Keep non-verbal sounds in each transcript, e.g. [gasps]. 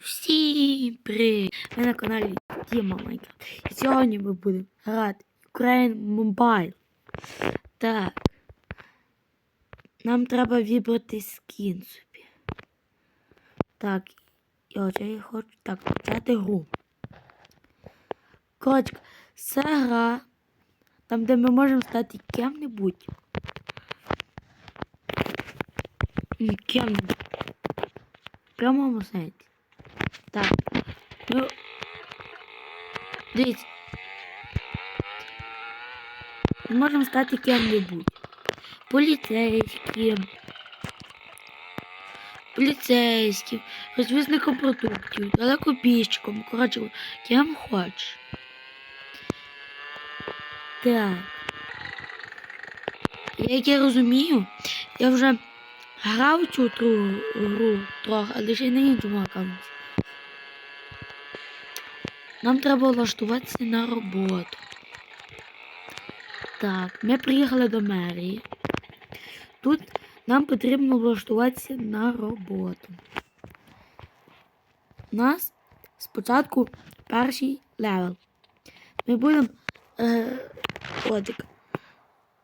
Всім привіт! Ви на каналі Діма Майнкрафт. І сьогодні ми будемо грати Ukraine Mobile. Так. Нам треба вибрати скін собі. Так. І от я хочу так почати гру. Коротше, це гра, там де ми можемо стати Ким-небудь. В прямому сенсі. Так. Ну. Дивіться. Можемо стати ким-небудь. Поліцейським. Поліцейським, розвізником продуктів, далекобіжчиком, коротше, ким хочеш. Так. Як я розумію, я вже грав цю гру трохи, але ще й на іншому аккаунті. Нам треба влаштуватися на роботу. Так, ми приїхали до мерії. Тут нам потрібно влаштуватися на роботу. У нас спочатку перший левел. Ми будемо е, отак,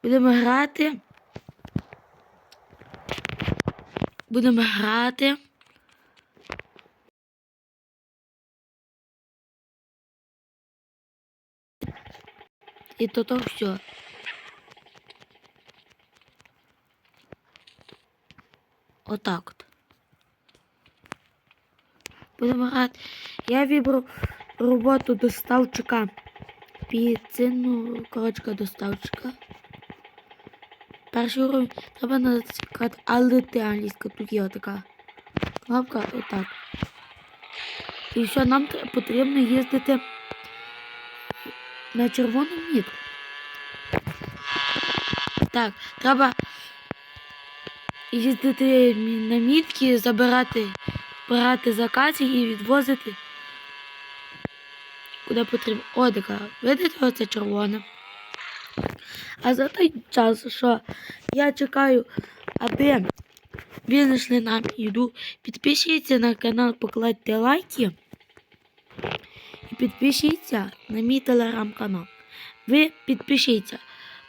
будемо грати. Будемо грати. І то то все. Отак от. Будемо грати. Я вибрав роботу доставчика. Піцину, корочка доставчика. Перший уровень треба натискати, але ти англійська. Тут є така кнопка, отак. І все, нам потрібно їздити на червону мітку. Так, треба їздити на мітки, забирати, брати закази і відвозити куди потрібно. О, така, видите, оце червоне. А за той час, що я чекаю, аби ви знайшли нам їду, підпишіться на канал, покладьте лайки. Підпишіться на мій телеграм-канал. Ви підпишіться.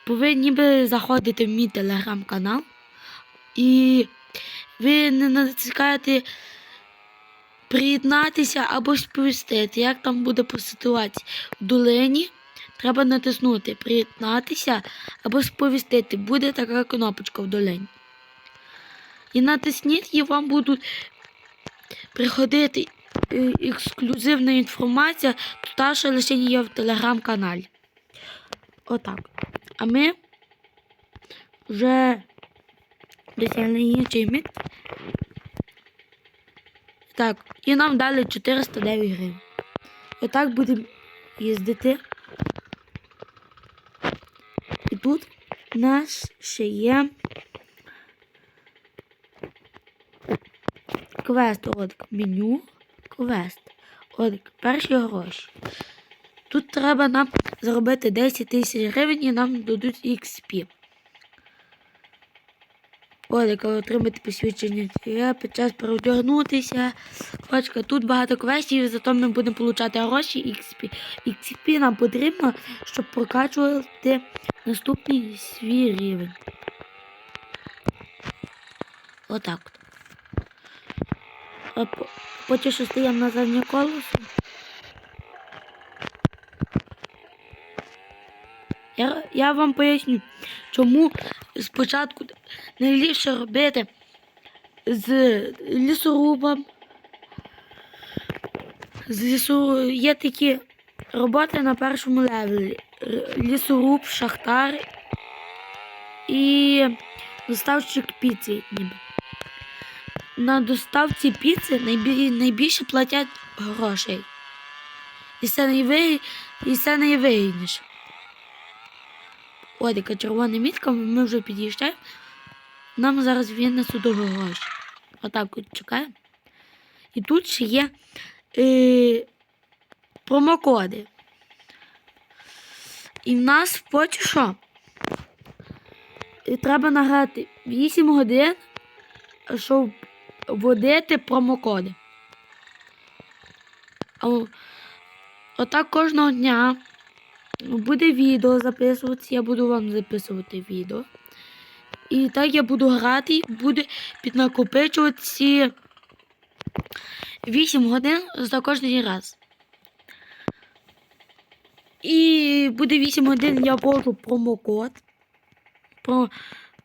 Повинні би заходити в мій телеграм-канал. І ви не натискаєте приєднатися або сповістити, як там буде по ситуації. В долині треба натиснути приєднатися або сповістити. Буде така кнопочка в долині. І натисніть, і вам будуть приходити ексклюзивна інформація, та що лише є в телеграм-каналі. Отак. А ми вже досягли інший міт. Так, і нам дали 409 гривень. Отак будемо їздити. І тут у нас ще є квест. От меню, квест. От перші гроші. Тут треба нам заробити 10 тисяч гривень і нам дадуть XP. От, отримати посвідчення я під час переодягнутися. Короче, тут багато квестів, зато ми будемо отримати гроші XP. XP нам потрібно, щоб прокачувати наступний свій рівень. Отак. от. Потім що стаємо на заднє колесо. Я, я вам поясню, чому спочатку найліпше робити з лісорубом. З лісу є такі роботи на першому левелі. Лісоруб, шахтар і доставщик піци ніби. На доставці піци найбільше платять грошей. І це, найвиг... і це найвигідніше. Ось яка червона мітка, ми вже під'їжджаємо. Нам зараз винесуть до гроші. Отак от чекаємо. І тут ще є е, промокоди. І в нас поки що е, треба награти 8 годин, щоб вводити промокоди. Отак кожного дня буде відео записуватися, я буду вам записувати відео. І так я буду грати, буде піднакопичуватися 8 годин за кожен раз. І буде 8 годин, я ввожу промокод. Про,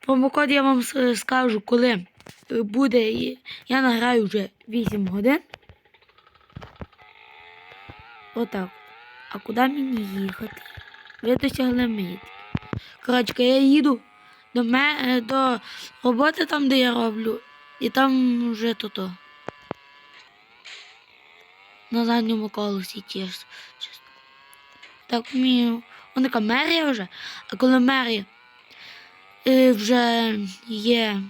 промокод я вам скажу, коли буде. Я награю вже 8 годин. Отак. А куди мені їхати? Ви досягли мити. Коротше, я їду до, ме, е, до роботи там, де я роблю, і там вже то-то. На задньому колесі чесно. Так вмію. Вона мерія вже, а коли мерія е, вже є.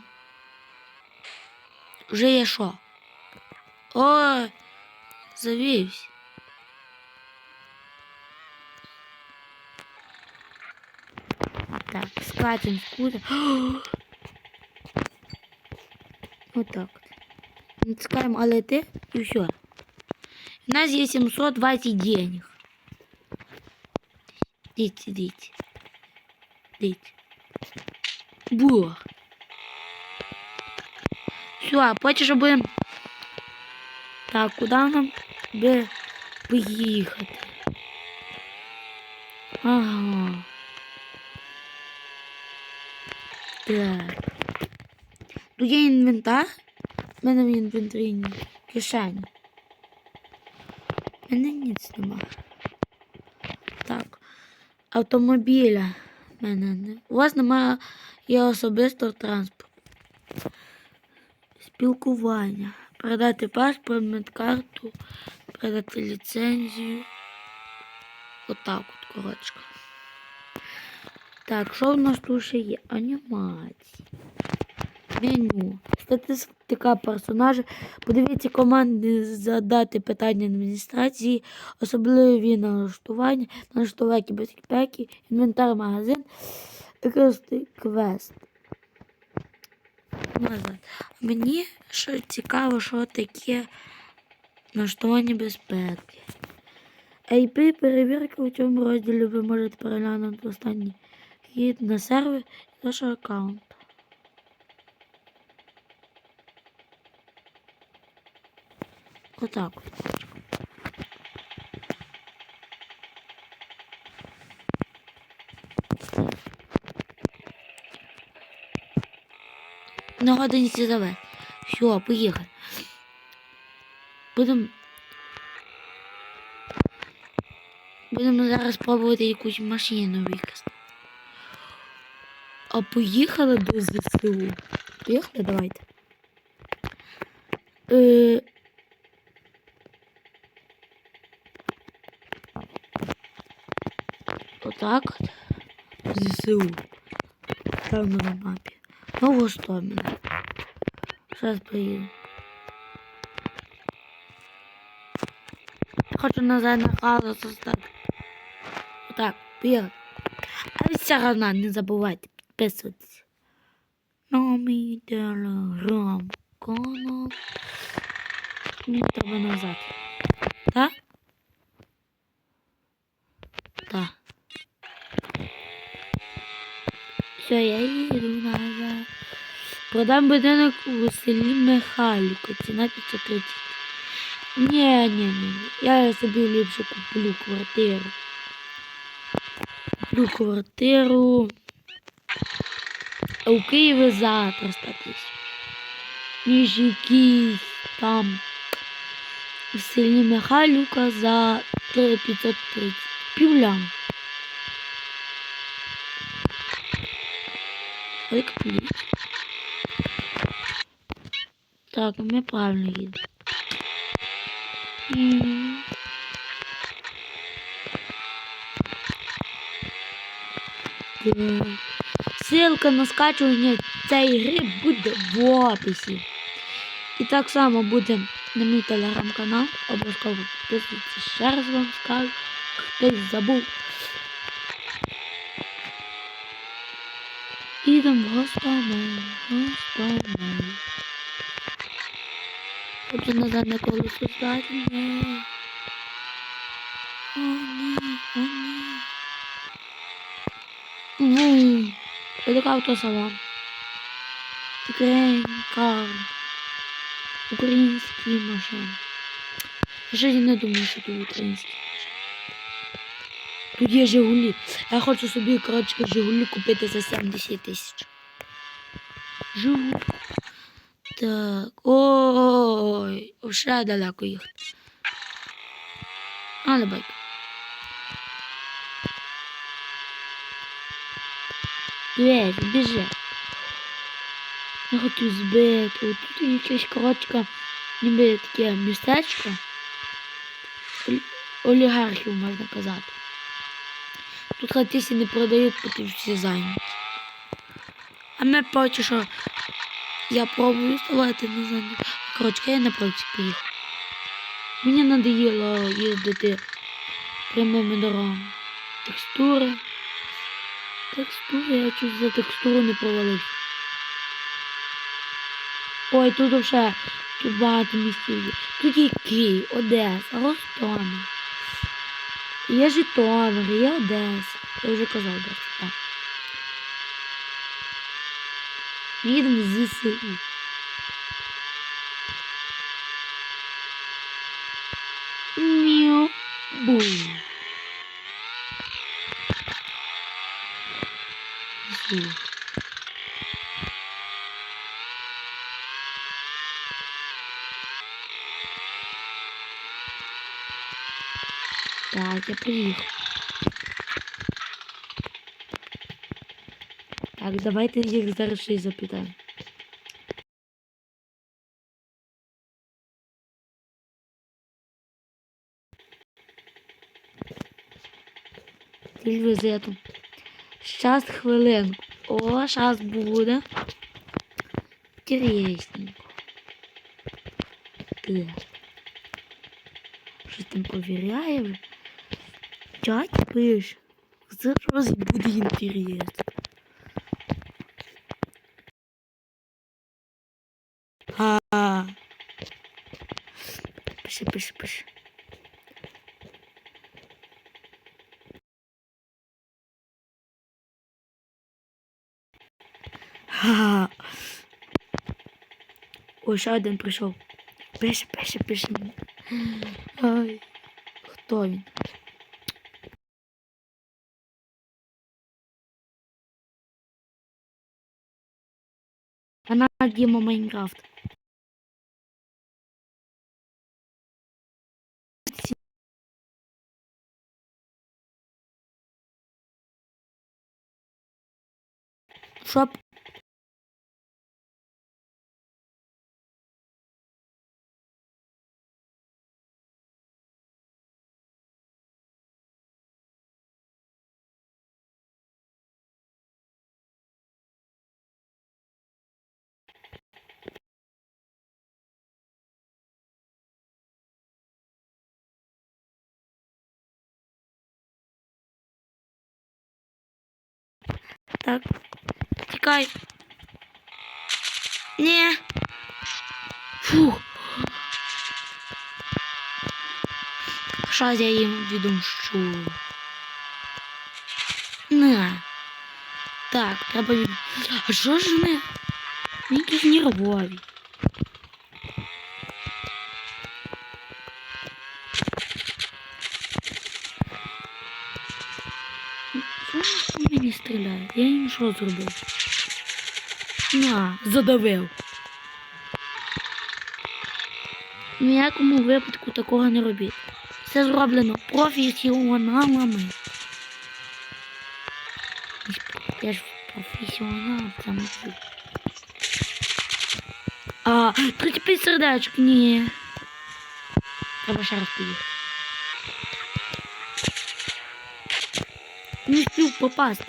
Вже є що? О, завівся. Так, скатим скутер. [gasps] Вот так. Натискаем АЛТ и все. У нас есть 720 денег. Дите, дите. Дите. Було. Все, а потім будемо. Так, куди нам би поїхати? Ага. Так. Тут є інвентар. У мене в інвентарі ні. Кишені. У мене ніц нема. Так. Автомобіля. в мене не. У вас немає є особистого транспорту. Спілкування. Передати паспорт, медкарту, передати ліцензію. Отак от, коротше. Так, що в нас тут ще є? Анімації. Меню. Статистика персонажа. Подивіться команди задати питання адміністрації, особливі налаштування, налаштування безпеки, інвентар магазин, використати квест. Назад. Мені що цікаво, що таке налаштування безпеки. IP перевірка у цьому розділі ви можете переглянути останній хід на сервер вашого аккаунту. Отак. На годинці заве. Все, поїхали. Будемо. Будемо зараз пробувати якусь машину використати. А поїхали до ЗСУ. Поїхали, давайте. Е... Отак от. ЗСУ. Там на мапі. Новостоміна. Зараз поїду. Хочу назад на хазу создати. Отак, поїхали. А все равно не забувайте підписуватися. На мій телеграм канал. Мені треба назад. Так? Так. Все, я їду назад. Продам будинок у селі Михайлівка. Ціна 530. Ні, ні, ні. Я собі ліпше куплю квартиру. Куплю квартиру. У Києві за 300 тисяч. Ніж якийсь там в селі Михайлівка за 530. Півляма. Ой, капелі. Так, ми правильно їдемо. Ссылка на скачування цієї гри буде в описі. І так само буде на мій телеграм-канал. Обов'язково підписуйтесь. Ще раз вам скажу. Хтось забув. Ідемо в Гостомель. Гостомель. Хочу назад на колесо здати. Ні. О, ні, о, ні. Вум. Это автосалон. Кренька. Українські машини. Я не думаю, що тут українські. Тут є Жигулі. Я хочу собі, коротше, Жигулі купити за 70 тисяч. Жигулі. Так. Ой, ще далеко їхати. Але байк. Дивись, біжи. Я хотів збити. От тут якась коротка, ніби таке містечко. Олі- Олігархів, можна казати. Тут хатисі не продають, поки всі зайняті. А ми поки що я пробую ставати на задню. Коротше, я на практиці поїхав. Мені надоїло їздити прямими дорогами. Текстури. Текстури, я чуть за текстуру не провалився. Ой, тут вже тут багато місців. Тут є Київ, Одеса, Ростомель. Є Житомир, є Одеса. Я вже казав Одеса, так. Ми їдемо з ЗСУ. Мяу. Бум. Зу. Так, я приїхав. Так, давайте їх зараз щось запитаємо. Візиту. Щас хвилинку. О, щас буде. Інтересненько. Так. Щось там повіряє. Чать пише. Зараз буде інтересно. А. Пише, пише. Ха. Ой, ще один прийшов. Пише, пише, пише. Ай. Хто він? Вона Діма Майнкрафт. Щоб Так. Тікай. Ні. Фух. Щас я їм відомщу. На. Так, треба від... А що ж вони? Вони якісь нервові. Чому вони по мені стріляють? Я їм що зробив? На, задавив. Ніякому випадку такого не робіть. Все зроблено професіоналами. Я ж професіонал всьому. А, 35 сердечок, ні. Треба ще раз поїхати. Не встиг попасть.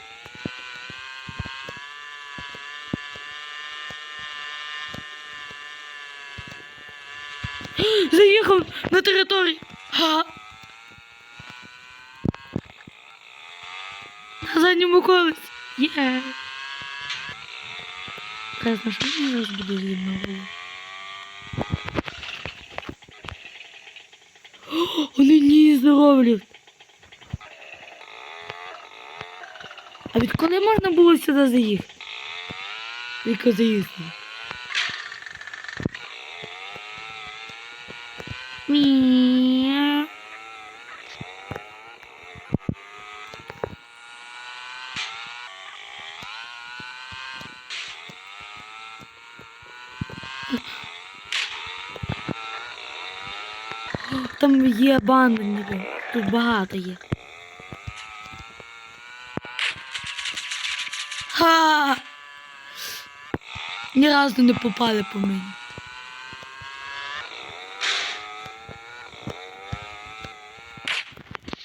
заїхав на територію. Ага. На задньому колесі. Є. Хай знає, що мені зараз буде видно було. Вони не зроблять. А відколи можна було сюди заїхати? Тільки заїхати. Там є банда ніби. Тут багато є. Ха! Ні разу не попали по мені.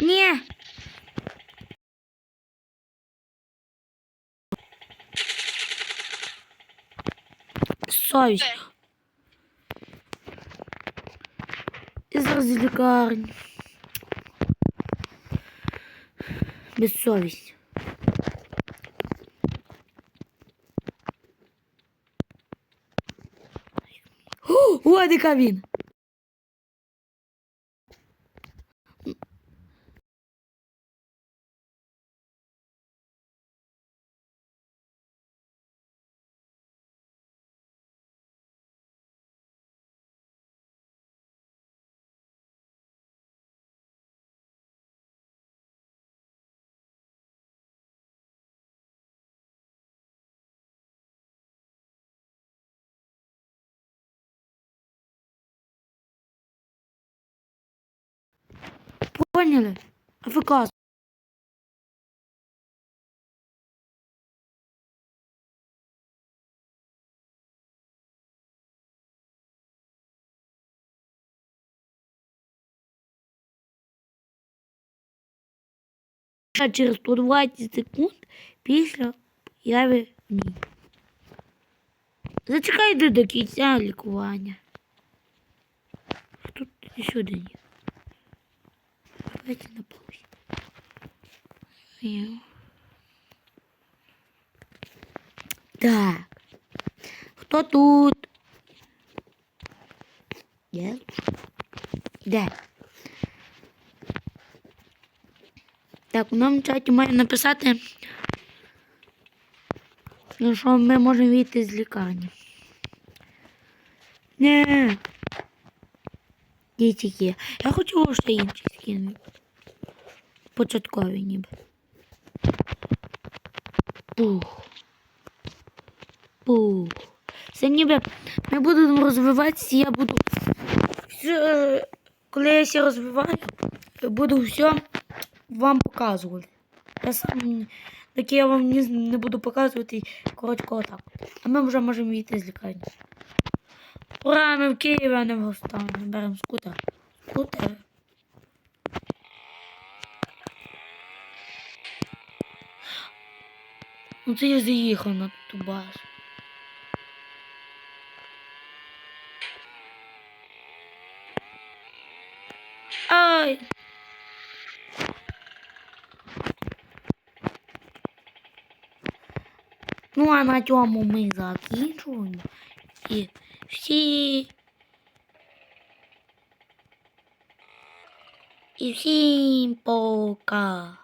Ні. Совість. І з лікарні. Безсовість. О, яка він. Поняли? АФК. Через 120 секунд після появи мій. Зачекайте до кінця лікування. Тут сюди є. Давайте на паузі. Так. Хто тут? Є? Де? Так, у нам чаті має написати, ну, що ми можемо вийти з лікарні. Не. Тільки. Я хочу ще інші скинути. Початкові ніби. Пух. Пух. Це ніби ми будемо розвиватися, я буду. Все, коли я все розвиваю, буду все вам показувати. Я сам таке я вам не, не буду показувати коротко отак. А ми вже можемо вийти з лікарні. Ура, ми в Києві, не в Гостані. Беремо скутер. Скутер. Ну це я заїхав на ту базу. Ай! Ну а на цьому ми закінчуємо. І всі. І всім пока.